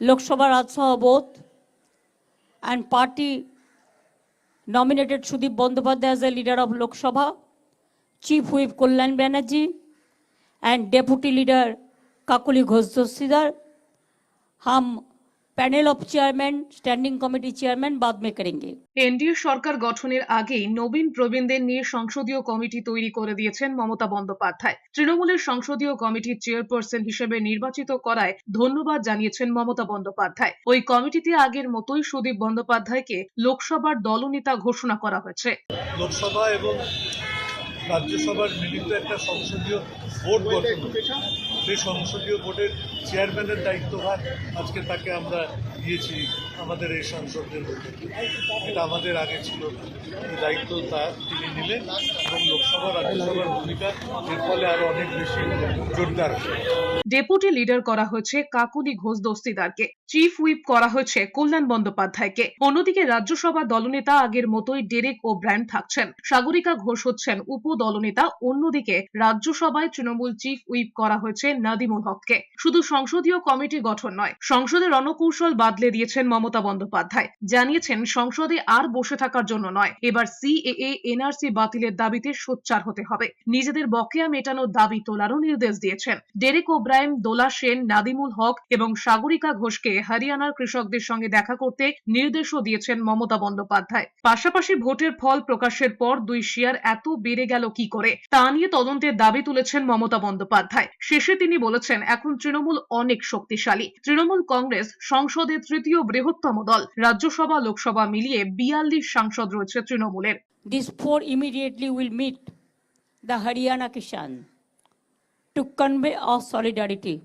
Lok Sabha Raj Sabha both, and party nominated Sudip Bandyopadhyay as the leader of Lok Sabha, Chief Whip Kullan Banerjee, and Deputy Leader Kakuli Ghosh Dossidar. हम panel of chairman standing committee chairman বাদ মে করেঙ্গে NDA সরকার গঠনের আগেই নবীন প্রবীণদের নিয়ে সংসদীয় committee তৈরি করে দিয়েছেন মমতা বন্দ্যোপাধ্যায়। তৃণমূলের সংসদীয় কমিটির চেয়ারপারসন হিসেবে নির্বাচিত করায় ধন্যবাদ জানিয়েছেন মমতা বন্দ্যোপাধ্যায়। ওই কমিটিতে আগের মতোই সুদীপ বন্দ্যোপাধ্যায়কে লোকসভার দলনেতা ঘোষণা করা হয়েছে। লোকসভা এবং রাজ্যসভার মিলিত একটা সংসদীয় বোর্ড গঠন। সেই সংসদীয় বোর্ডের চেয়ারম্যানের দায়িত্বভার আজকে তাকে আমরা দিয়েছি। আমাদের এই মধ্যে এটা আমাদের আগে ছিল। দায়িত্ব তা তিনি নিলেন এবং লোকসভা, রাজ্যসভার ভূমিকা, এর ফলে আরও অনেক বেশি জোরদার। ডেপুটি লিডার করা হয়েছে কাকুলি ঘোষ দস্তিদারকে। চিফ হুইপ করা হয়েছে কল্যাণ বন্দ্যোপাধ্যায়কে। অন্যদিকে রাজ্যসভা দলনেতা আগের মতোই ডেরেক ও ব্র্যান্ড থাকছেন। সাগরিকা ঘোষ হচ্ছেন উপ দলনেতা অন্যদিকে রাজ্যসভায় তৃণমূল চিফ হুইপ করা হয়েছে নাদিমুল হককে। শুধু সংসদীয় কমিটি গঠন নয়, সংসদের রণকৌশল বাদলে দিয়েছেন মমতা বন্দ্যোপাধ্যায়। জানিয়েছেন, সংসদে আর বসে থাকার জন্য নয়। এবার সিএএ, এনআরসি বাতিলের দাবিতে সোচ্চার হতে হবে। নিজেদের বকেয়া মেটানোর দাবি তোলারও নির্দেশ দিয়েছেন। ডেরেক ওব্রায়েন, দোলা সেন, নাদিমুল হক এবং সাগরিকা ঘোষকে হরিয়ানার কৃষকদের সঙ্গে দেখা করতে নির্দেশও দিয়েছেন মমতা বন্দ্যোপাধ্যায়। পাশাপাশি ভোটের ফল প্রকাশের পর দুই শেয়ার এত বেড়ে গেল কি করে, তা নিয়ে তদন্তের দাবি তুলেছেন মমতা বন্দ্যোপাধ্যায়। শেষে তিনি বলেছেন, এখন তৃণমূল অনেক শক্তিশালী। তৃণমূল কংগ্রেস সংসদে তৃতীয় বৃহত্তম দল রাজ্যসভা লোকসভা মিলিয়ে বিয়াল্লিশ সাংসদ রয়েছে তৃণমূলের This four immediately will meet the Haryana Kishan to convey our solidarity.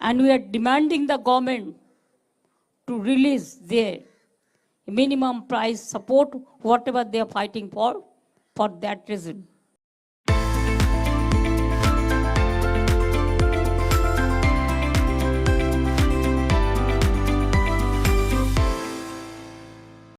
And we are demanding the government to release their minimum price support, whatever they are fighting for, for that reason.